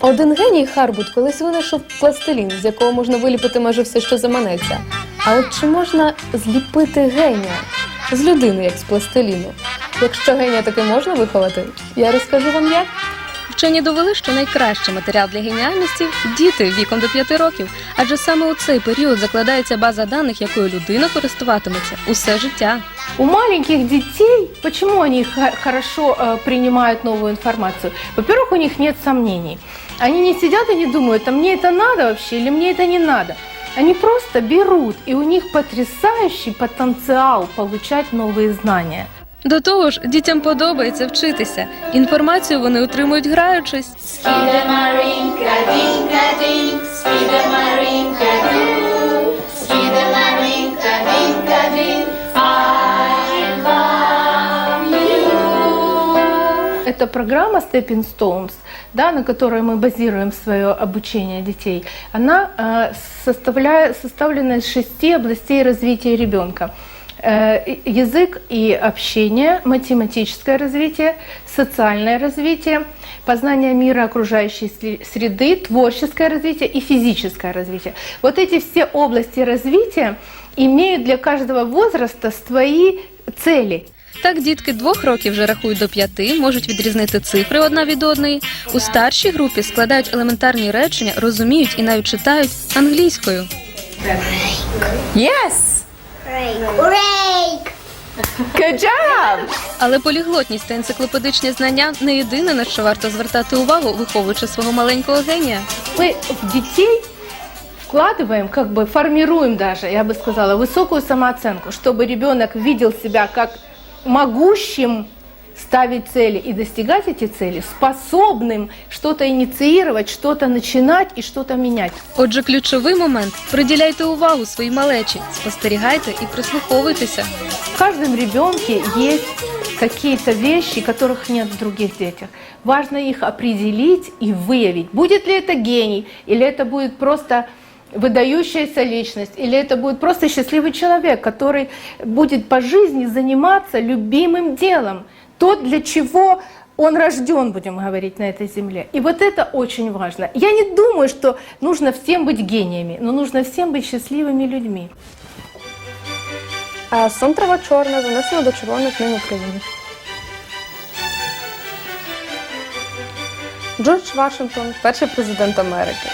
Один геній Харбут колись винайшов пластилін, з якого можна виліпити майже все, що заманеться. А от чи можна зліпити генія з людини, як з пластиліну? Якщо генія таки можна виховати, я розкажу вам як. Вчені довели, що найкращий матеріал для геніальності діти віком до 5 років, адже саме у цей період закладається база даних, якою людина користуватиметься усе життя. У маленьких детей, почему они хо- хорошо э, принимают новую информацию? Во-первых, у них нет сомнений. Они не сидят и не думают, а мне это надо вообще или мне это не надо. Они просто берут, и у них потрясающий потенциал получать новые знания. До того ж, дітям подобається вчитися. Інформацію вони отримують граючись. Skida marinka dinka dink, skida marinka doo, skida marinka dinka dink, I love you. Это программа Stepping Stones, да, на которой мы базируем свое обучение детей. Она э, составляет, составлена из шести областей развития ребенка. Э, и- язык и общение, математическое развитие, социальное развитие, познание мира окружающей сли- среды, творческое развитие и физическое развитие. Вот эти все области развития имеют для каждого возраста свои цели. Так дітки двох років вже рахують до п'яти, можуть відрізнити цифри одна від одної. У старшій групі складають елементарні речення, розуміють і навіть читають англійською. Yes! Break! Good job! Але поліглотність та енциклопедичні знання не єдине, на що варто звертати увагу, виховуючи свого маленького генія. Мы в детей вкладываем, как бы формируем даже, я бы сказала, высокую самооценку, чтобы ребенок видел себя как могущим ставить цели и достигать эти цели, способным что-то инициировать, что-то начинать и что-то менять. Отже, ключовий момент приділяйте увагу своїй малечі, спостерігайте і прислуховуйтеся. В каждом ребенке есть какие-то вещи, которых нет в других детях. Важно их определить и выявить. Будет ли это гений, или это будет просто выдающаяся личность, или это будет просто счастливый человек, который будет по жизни заниматься любимым делом. То, для чего он рожден, будем говорить, на этой земле. И вот это очень важно. Я не думаю, что нужно всем быть гениями, но нужно всем быть счастливыми людьми. А сон трава чорна занесена до червоних книг України. Джордж Вашингтон, перший президент Америки.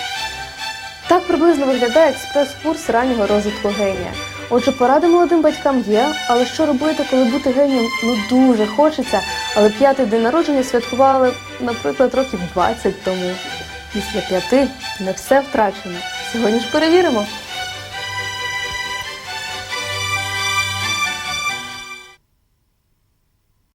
Так приблизно виглядає експрес-курс раннього розвитку генія. Отже, поради молодим батькам є, але що робити, коли бути генієм ну дуже хочеться, але п'ятий день народження святкували, наприклад, років 20 тому. Після п'яти не все втрачено. Сьогодні ж перевіримо.